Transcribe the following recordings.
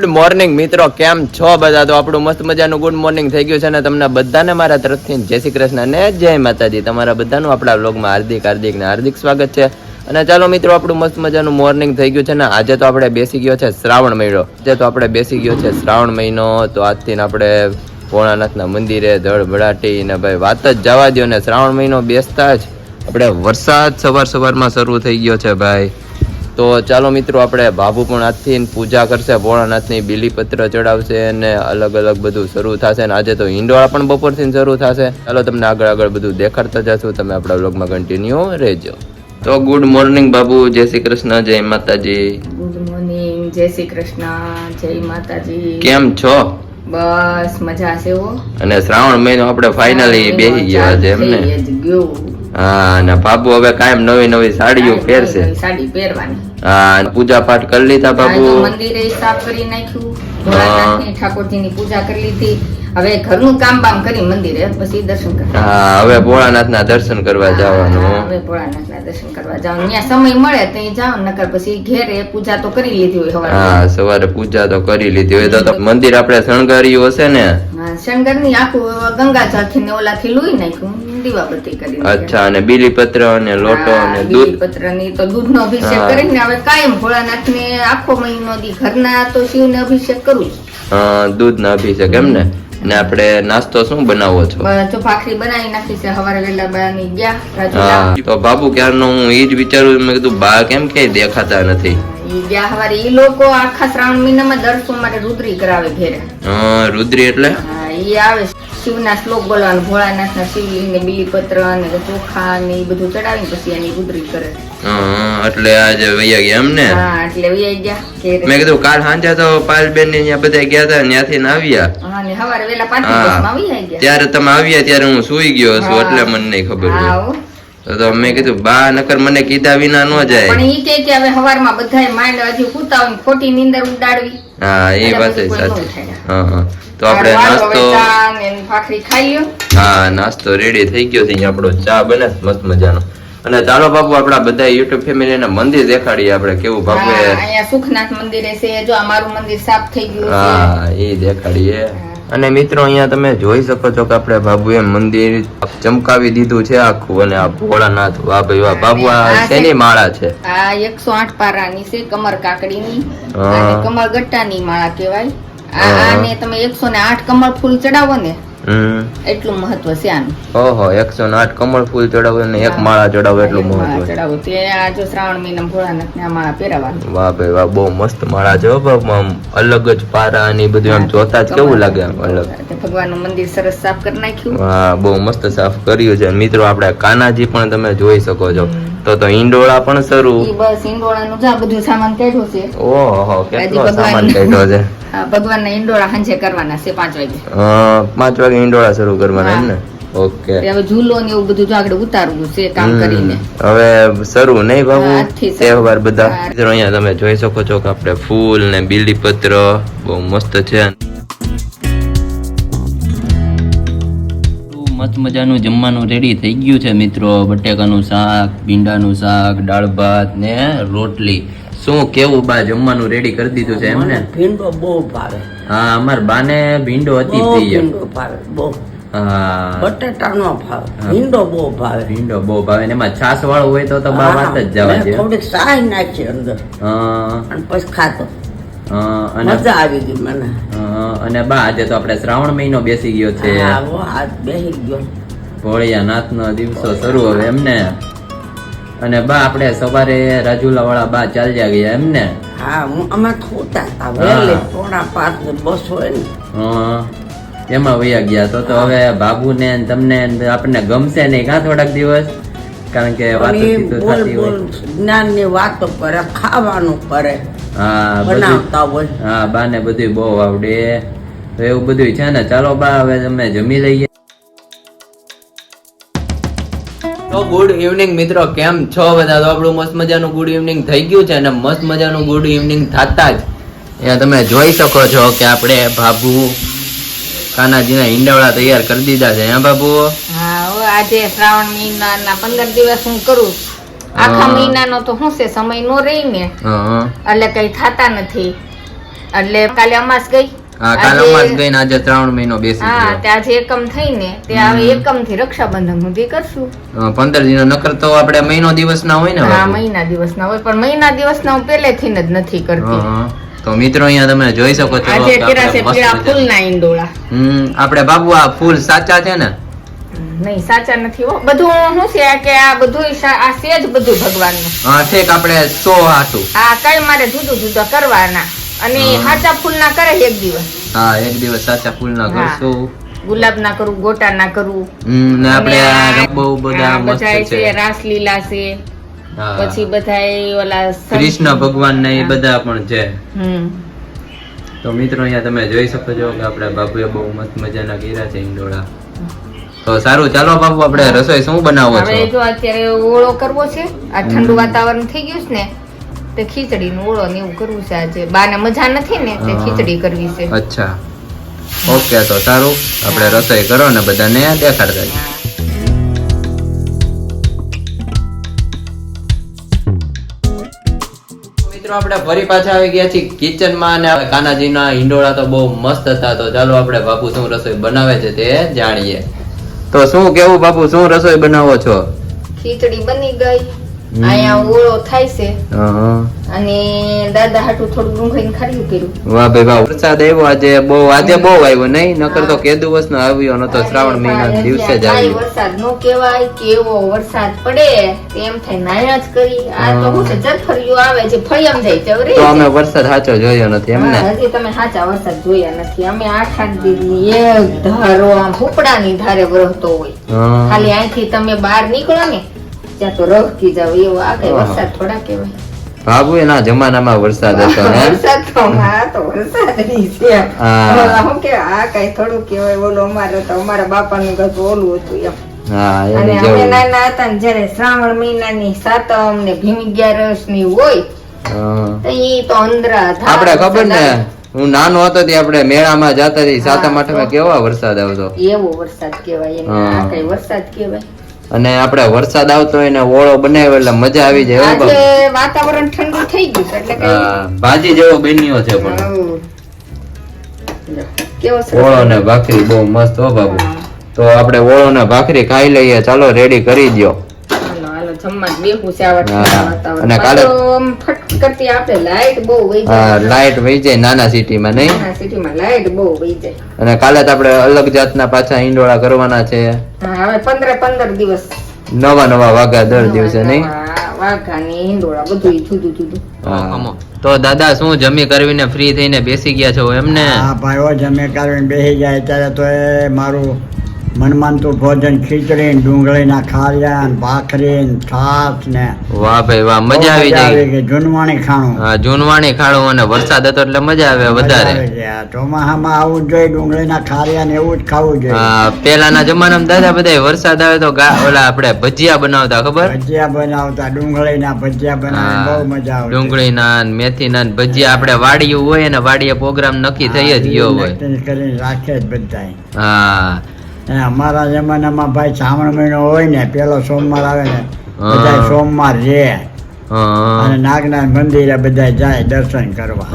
Good morning મિત્રો, કેમ છો બધા? તો આપણું મસ્ત મજાનું ગુડ મોર્નિંગ થઈ ગયું છે ને તમને બધાને મારા તરફથી જય શ્રી કૃષ્ણ અને જય માતાજી. તમારા બધાનું આપણા વ્લોગમાં હાર્દિક હાર્દિક ને હાર્દિક સ્વાગત છે. અને ચાલો મિત્રો, આપણું મસ્ત મજાનું મોર્નિંગ થઈ ગયું છે ને આજે તો આપણે બેસી ગયો છે શ્રાવણ મહિનો. આજે તો આપણે બેસી ગયો છે શ્રાવણ મહિનો, તો આજથી આપણે ભોળાનાથના મંદિરે ધડભડાટી ને ભાઈ વાત જ જવા દો ને. શ્રાવણ મહિનો બેસતા જ આપણે વરસાદ સવાર સવારમાં શરૂ થઈ ગયો છે ભાઈ. તો ચાલો મિત્રો આપણે બાબુ પણ આજથી પૂજા કરશે ભોળાનાથની બીલીપત્ર ચડાવશે અને અલગ અલગ બધું શરૂ થશે અને આજે તો હિંડોળા પણ બપોરથી શરૂ થશે. ચાલો તમને આગળ આગળ બધું દેખાડતા જશું તમે આપણા વ્લોગમાં કન્ટિન્યુ રહેજો. તો ગુડ મોર્નિંગ બાબુ જય શ્રી કૃષ્ણ જય માતાજી. ગુડ મોર્નિંગ જય શ્રી કૃષ્ણ જય માતાજી. કેમ છો? બસ મજા છે અને શ્રાવણ મહિનો આપણે ફાઇનલી બેસી ગયા છે એમને ને? ગયો. હા અને બાબુ હવે કાયમ નવી નવી સાડીઓ પહેરશે. સાડી પહેરવાની. હા પૂજા પાઠ કરી લીધા બાબુ. મંદિરે સાફ કરી નાખ્યું. ઠાકોરજી ની પૂજા કરી લીધી. હવે ઘરનું કામ બામ કરી મંદિરે પછી દર્શન કરવા. હા હવે ભોળાનાથના દર્શન કરવા જવાનું. હવે ભોળાનાથના દર્શન કરવા જવાનું. ત્યાં સમય મળે ત્યાં જાવ નકર પછી ઘેરે પૂજા તો કરી લીધી હોય હા સવારે પૂજા તો કરી લીધી હોય. તો મંદિર આપણે શણગાર્યું હશે ને? શંકરની આખું ગંગા જળથી ને ઓલાથી લોહી નાખ્યું દીવાબત્તી કરી અચ્છા અને બીલીપત્ર અને લોટો અને દૂધ. પત્રની તો દૂધનો અભિષેક હા. કરીને હવે કાયમ ભોળાનાથ ને આખો મહિનો દી ઘરના તો શિવને અભિષેક કરું દૂધ નો અભિષેક એમ ને? ને આપણે નાસ્તો શું બનાવો છો? તો ભાખરી બનાવી નાખી છે સવારે વહેલા બાની ગયા તો બાબુ ક્યારનો હું એ જ વિચારું મેં કીધું બા કેમ કે દેખાતા નથી? ઈ લોકો આખા શ્રાવણ મહિનામાં દર સોમવારે રુદ્રી કરાવે ઘેરે. હા રુદ્રી એટલે? એ ઈ આવે શિવના શ્લોક બોલવાનું ભોળાનાથના શિવલિંગ ને બીલીપત્ર અને ચોખા ને એ બધું ચડાવીને પછી એની રુદ્રી કરે. એટલે આજે વૈયા ગયા એમ હા એટલે વૈયા ગયા મેં કીધું કાલ સાંજે તો પાયલબેન ને ત્યાં બધા ગયા હતા ત્યાંથી આવ્યા. હા ને હવારે વેલા પાંચ આવી ગયા. ત્યારે તમે આવ્યા ત્યારે હું સુઈ ગયો છું એટલે મને નહીં ખબર હા તો મેં કીધું બા નકર મને કીધા વિના ન જાય. પણ ઈ કે કે હવે હવારમાં બધાય માંડ હજી કૂતા હોય ખોટી નીંદર ઉડાડવી. હા એ વાત સાચી. હા હા. તો આપણે નાસ્તો ભાખરી ખાઈ લ્યો. હા નાસ્તો રેડી થઈ ગયો છે આપણો ચા બને મસ્ત મજાનો. અને ચાલો બાપુ આપણા બધા યુટ્યુબ ફેમિલી ને મંદિર દેખાડીએ આપણે કેવું બાપુ અહીંયા સુખનાથ મંદિર છે જો અમારું મંદિર સાફ થઈ ગયું હા એ દેખાડીએ. અને મિત્રો અહીંયા તમે જોઈ શકો છો કે આપણે બાબુએ મંદિર ચમકાવી દીધું છે આખું અને આ ભોળાનાથ વાહ ભાઈ વાહ. બાબુ આ શેની માળા છે? આ એકસો આઠ પારાની છે કમર કાકડીની કમર ગટ્ટાની માળા કહેવાય. આને તમે એકસો ને આઠ કમળ ફૂલ ચડાવો ને એટલું મહત્વ છે આનું. ઓહો એકસો ને આઠ કમળ ફૂલ ચડાવે અને એક માળા ચડાવે એટલું મહત્વ. ચડાવો તે આ જો શ્રાવણ મહિના ભોળાનાથ ને આ માળા પહેરાવાની. વાહ ભાઈ વાહ બહુ મસ્ત માળા છે આમ અલગ જ પારા અને બધું આમ જોતા જ કેવું લાગે આમ અલગ. ભગવાન મંદિર સરસ સાફ કરી નાખ્યું. હા બહુ મસ્ત સાફ કર્યું છે. મિત્રો આપણે કાનાજી પણ તમે જોઈ શકો છો. તો તો ઈંડોળા પણ શરૂ. બસ ઈંડોળાનું જા બધું સામાન કાઢ્યો છે. ઓહો કેટલો સામાન કાઢ્યો છે? ભગવાનના ઈંડોળા સાંજે કરવાના છે પાંચ વાગે. પાંચ વાગે ઈંડોળા શરૂ કરવાના એમ ને? ઓકે. હવે ઝૂલો ને એવું બધું જો આગળ ઉતારવું છે કામ કરીને. હવે શરૂ નહીં બાબુ તહેવાર બધા. અહીંયા તમે જોઈ શકો છો કે આપણે ફૂલ ને બીલીપત્ર બહુ મસ્ત છે. મસ્ત મજાનું જમવાનું રેડી થઈ ગયું છે મિત્રો. બટેકાનું શાક ભીંડાનું શાક દાળ ભાત ને રોટલી. શું કેવું બા જમવાનું રેડી કરી દીધું છે એમને? ભીંડો બહુ ભાવે. હા અમાર બાને ભીંડો અતિ પ્રિય. ભીંડો ભાવે બહુ. હા. બટેટા નો ભીંડો બહુ ભાવે. ભીંડો બહુ ભાવે ને એમાં છાસ વાળું હોય તો તો બા વાત જ જવા દે થોડીક સાય નાખી અંદર. હા, અને પછી ખાતો અને મજા આવી ગઈ મને. અને બા આજે તો આપણે શ્રાવણ મહિનો બેસી ગયો છે. બેસી ગયો ભોળિયા નાથ નો દિવસો શરૂ હવે એમને. અને બા આપણે સવારે રાજુલા વાળા બા ચાલ્યા ગયા એમને. હા હું અમે ખોતા હતા વેલે પોણા પાંચ ને બસ હોય ને. હા, એમાં વયા ગયા તો તો હવે બાબુ ને તમને આપણને ગમશે નહીં કાં થોડાક દિવસ? કારણ કે વાતો એ બોલ બોલ જ્ઞાનની વાતો કરે ખાવાનું કરે હા બધું બનાવતા હોય. હા બા બધું બહુ આવડે. તો એવું બધું છે ને? ચાલો બા હવે તમે જમી લઈએ. તો ગુડ ઇવનિંગ મિત્રો કેમ છો બધા? તો આપણું મસ્ત મજાનું ગુડ ઇવનિંગ થઈ ગયું છે અને મસ્ત મજાનું ગુડ ઇવનિંગ થતા જ. અહીંયા તમે જોઈ શકો છો કે આપણે બાબુ કાનાજીના ઈંડાવડા તૈયાર કરી દીધા છે. હા બાબુ હા આજે શ્રાવણ મહિનાના પંદર દિવસ હું કરું આખા મહિના મહિનાનો તો શું છે સમય નો રહી ને. એટલે કઈ થતા નથી. એટલે કાલે અમાસ ગઈ. હા કાલે આજે- અમાસ ગઈને આજે શ્રાવણ મહિનો બેસી હા તે આજે એકમ થઈને તે હવે એકમથી રક્ષાબંધન સુધી કરશું. પંદર દિનો નકર તો આપણે મહિનો દિવસ ના હોય ને હા મહિના દિવસ ના હોય પણ મહિના દિવસ ના હું પહેલેથી જ નથી કરતી. હા, હા. તો મિત્રો અહીંયા તમે જોઈ શકો છો આજે કે કર્યા છે આપણે મસ્ત પીળા મજા- ફૂલના ઈંડોળા. હમ આપણે બાબુ આ ફૂલ સાચા છે ને? નહીં સાચા નથી હો. બધું શું છે કે આ બધું આ છે જ બધું ભગવાનનું. હા ઠીક આપણે સો હાટું આ કઈ મારે જુદું જુદા કરવાના. અને સાચા ફૂલ ના કરે એક દિવસ. હા એક દિવસ સાચા ફૂલ ના. કરશું. ગુલાબ ના કરું. ગોટા ના કરું ને આપણે બહુ બધા મસ્ત છે. છે રાસલીલા છે. પછી બધા ઓલા કૃષ્ણ ભગવાન ને એ બધા પણ છે. તો મિત્રો અહીંયા તમે જોઈ શકો છો કે આપણે બાપુએ બહુ મસ્ત મજાના કર્યા છે ઈંડોળા તો સારું ચાલો બાપુ આપણે રસોઈ શું બનાવો હવે છો? જો અત્યારે ઓળો કરવો છે આ ઠંડુ વાતાવરણ થઈ ગયું છે ને તે ખીચડી નો ઓળો ને એવું કરવું છે આજે. બાને મજા નથી ને તે ખીચડી કરવી છે. અચ્છા. ઓકે તો સારું. આપણે રસોઈ કરો ને બધાને દેખાડતા જઈએ. મિત્રો આપણે ફરી પાછા આવી ગયા છીએ કિચનમાં અને કાનાજીના હિંડોળા તો બહુ મસ્ત હતા. તો ચાલો આપણે બાપુ શું રસોઈ બનાવે છે તે જાણીએ. તો શું કેવું બાપુ શું રસોઈ બનાવો છો ખીચડી બની ગઈ. અહીંયા ઓળો થાય છે. અને દાદા હાટું થોડું ડુંગળી ખારીયું કર્યું. વાહ ભાઈ વાહ. વરસાદ આવ્યો આજે. બહુ આજે બહુ આવ્યો નહીં? નકર તો કે દિવસ નો આવ્યો નતો શ્રાવણ મહિના દિવસે જ આવ્યો. વરસાદ નો કહેવાય કેવો વરસાદ પડે તેમ થાય નાયા જ કરી. આ તો હું. છે જરફરિયું આવે છે ફળિયામ જાય છે તો અમે વરસાદ સાચો જોયો નથી એમને હજી તમે સાચા વરસાદ જોયા નથી. અમે આઠ આઠ દિવસની એક ધારો આમ હુપડાની ધારે વરસતો હોય. ખાલી અહીંથી તમે બહાર નીકળો ને ત્યાં તો એવો આ કઈ વરસાદ થોડા કહેવાય. બાબુ એના જમાનામાં વરસાદ હતો હે વરસાદ તો આ તો વરસાદની છે. હા. કે આ કઈ થોડું કહેવાય ઓલો અમારે તો અમારા બાપાનું ઘર ઓલું હતું એમ. અને અમે નાના હતા ને જયારે શ્રાવણ મહિનાની સાતમ ને ભીમ અગિયારસની હોય હા. તો અંદરા આપડે ખબર ને હું નાનો હતો ત્યાં આપણે મેળામાં જતા સાતમ આઠમે કેવા વરસાદ આવતો? એવો વરસાદ કેવાય એને. આ કઈ વરસાદ કહેવાય? અને આપણે વરસાદ આવતો હોય ને ઓળો બનાવ્યો એટલે મજા આવી જાય આજે વાતાવરણ ઠંડુ થઈ ગયું એટલે ભાજી જેવો બન્યો છે પણ. ઓળો ને ભાખરી બહુ મસ્ત હો બાબુ તો આપણે ઓળો ને ભાખરી ખાઈ લઈએ ચાલો રેડી કરી હાલો, જમવા બેહું છે આવા વાતાવરણ. કાલે- ફટ કરતી આપણે લાઈટ બહુ વહી હા જાય લાઈટ વહી જાય નાના સિટીમાં નહીં? નાના સિટીમાં લાઈટ બહુ વહી જાય. અને કાલે તો આપણે અલગ જાતના પાછા ઈંડોળા કરવાના છે. હા, હવે પંદર પંદર દિવસ. નવા નવા વાગા દર દિવસે નહીં? વાઘાની હિંડોળા બધું જુદું જુદું. હા. તો દાદા શું જમી કરવીને ફ્રી થઈને બેસી ગયા છો એમને? હા ભાઈઓ જમી કરવીને બેસી જાય ત્યારે તો એ મારું મનમાનતું ભોજન ખીચડી ને ડુંગળીના ખારિયા ને ભાખરી ને છાશ ને વાહ ભાઈ વાહ મજા આવી જાય. જૂનવાણી ખાણું. હા જૂનવાણી ખાડું અને વરસાદ હતો એટલે મજા આવે વધારે. ચોમાસામાં આવું જોઈએ ડુંગળીના ખારિયા ને એવું જ ખાવું જોઈએ. હા પેલાના જમાનામાં દાદા બધા વરસાદ આવે તો ઓલા આપણે ભજીયા બનાવતા ખબર? ભજીયા બનાવતા ડુંગળીના ભજીયા બનાવતા. બહુ મજા આવે ડુંગળીના ને મેથીના ને ભજીયા આપણે વાડીયું હોય ને વાડીએ પ્રોગ્રામ નક્કી થઈ જ ગયો હોય. કરીને રાખે જ બધા હા. અમારા જમાનામાં ભાઈ શ્રાવણ મહિનો હોય ને પેલો સોમવાર આવે ને બધા સોમવાર રે. અને નાગનાથ મંદિરે બધા જાય દર્શન કરવા.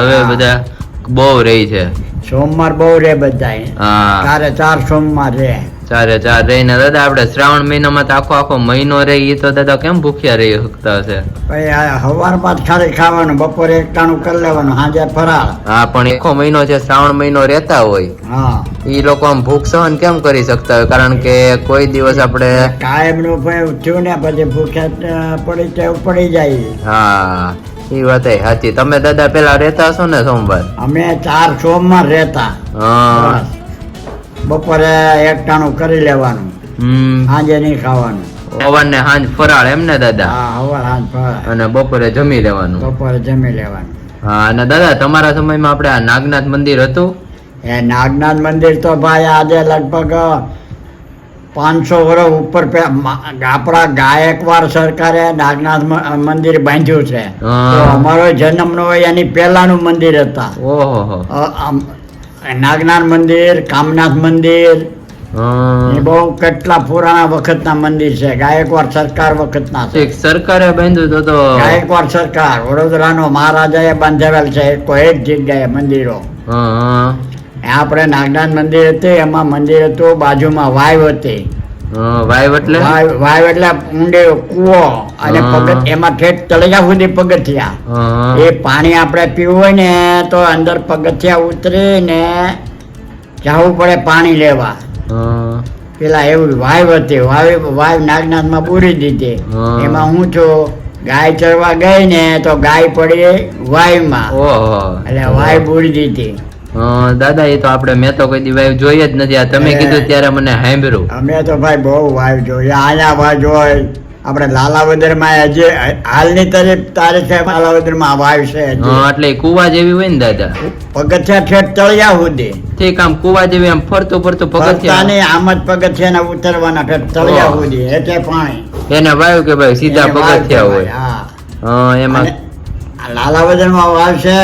હવે બધા બહુ રહી છે. સોમવાર બહુ રે બધા તારે ચારે ચાર સોમવાર રે. ચારે ચાર રહીને દાદા આપણે શ્રાવણ મહિનામાં તો આખો આખો મહિનો રહી તો દાદા કેમ ભૂખ્યા રહી શકતા હશે? આ ખાલી ખાવાનું બપોરે એકટાણું કરી લેવાનું સાંજે ફરાળ. હા પણ આખો મહિનો છે શ્રાવણ મહિનો રહેતા હોય. હા. એ લોકો આમ ભૂખ સહન કેમ કરી શકતા હોય? કારણ કે કોઈ દિવસ આપણે કાયમનું ભાઈ થયું ને પછી ભૂખ્યા પડી ટેવ પડી જાય. હા એ વાત સાચી. તમે દાદા પેલા રહેતા હશો ને સોમવાર? અમે ચાર સોમવાર રહેતા. હા. બપોરે એકટાણું કરી લેવાનું. સાંજે નહીં ખાવાનું. સવારને સાંજ ફરાળ એમ ને દાદા? હા સાંજ ફરાળ. અને બપોરે જમી લેવાનું? બપોરે જમી લેવાનું. હા અને દાદા તમારા સમયમાં આપણે આ નાગનાથ મંદિર હતું? એ નાગનાથ મંદિર તો ભાઈ આજે લગભગ પાંચસો વર્ષ ઉપર આપણા ગાયકવાર સરકારે નાગનાથ મંદિર બાંધ્યું છે. તો અમારો જન્મ નો એની પહેલાનું મંદિર હતા. નાગનાથ મંદિર કામનાથ મંદિર એ બહુ કેટલા પુરાણા વખતના મંદિર છે. ગાયકવાડ સરકાર વખતના છે. સરકારે બાંધ્યું તો ગાયકવાડ સરકાર વડોદરાનો મહારાજાએ બાંધેલ છે. કોઈ એક જગ્યાએ મંદિરો. આપણે નાગનાથ મંદિર હતું એમાં મંદિર હતું બાજુમાં વાવ હતી. હા, વાઈવ એટલે? વાવ એટલે ઊંડે કૂવો. અને પગથ એમાં ઠેઠ તળિયા સુધી પગથિયા. એ પાણી આપણે પીવું હોય ને તો અંદર પગથિયા ઉતરીને જવું પડે પાણી લેવા. પેલા એવું વાયવ હતી. વાવ વાયવ નાગનાથમાં પૂરી દીધી. એમાં હું છું ગાય ચરવા ગઈ ને તો ગાય પડી વાયમાં એટલે વાય પૂરી દીધી. દાદા એ તો આપણે મેં તો કોઈ દી વાઈવ જોઈ જ નથી. આ તમે કીધું ત્યારે મને સાંભળ્યું. અમે તો ભાઈ બહુ વાઈવ જોઈએ. આયા વાઈવ જોઈ આપણે લાલાવદરમાં હજી હાલની તારીખ તારીખે લાલાવદરમાં વાઈવ છે હા, એટલે કુવા જેવી હોય ને દાદા? પગથિયા ઠેઠ તળિયા સુધી. ઠીક આમ કુવા જેવી આમ ફરતું ફરતું પગથિયા. ને આમ જ પગથિયા ને ઉતરવાના ઠેઠ તળિયા સુધી. એટલે પાણી. એને વાયુ કે ભાઈ સીધા પગથિયા હોય. હા. હા એમાં લાલાવદરમાં વાવ છે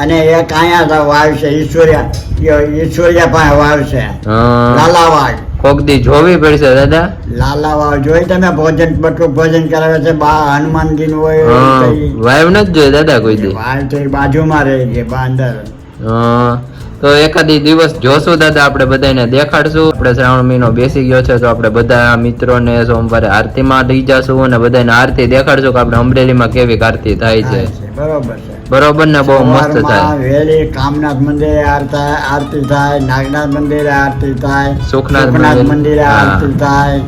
અને એક અહીંયા વાવ છે ઈશ્વર્યા ઈશ્વર્યા પાસે વાવ છે. લાલાવાડ કોક દી જોવી પડશે દાદા? લાલા વાવ જોઈ તમે ભોજન બટુક ભોજન કરાવે છે બા હનુમાનજી નું હોય વાયુ નથી જોઈ દાદા કોઈ દી. વાવ તો બાજુમાં રહી ગઈ બા અંદર. તો એકાદી દિવસ જોશું દાદા આપણે બધાને દેખાડશું. આપણે શ્રાવણ મહિનો બેસી ગયો છે તો આપણે બધા મિત્રોને સોમવારે આરતીમાં લઈ જશું અને બધાને આરતી દેખાડશું કે આપણે અમરેલીમાં કેવી આરતી થાય છે, બરોબર છે. બરોબર ને બહુ મસ્ત થાય. વેલી કામનાથ મંદિરે આરતા આરતી થાય નાગનાથ મંદિરે આરતી થાય સુખનાથ મંદિરે આરતી થાય.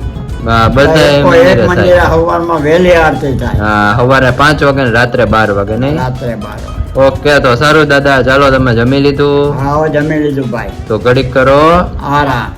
સવારે પાંચ વાગે ને રાત્રે બાર વાગે નહીં? રાત્રે બાર ઓકે તો સારું દાદા ચાલો તમે જમી લીધું. હા જમી લીધું ભાઈ. તો ઘડીક કરો. આરામ.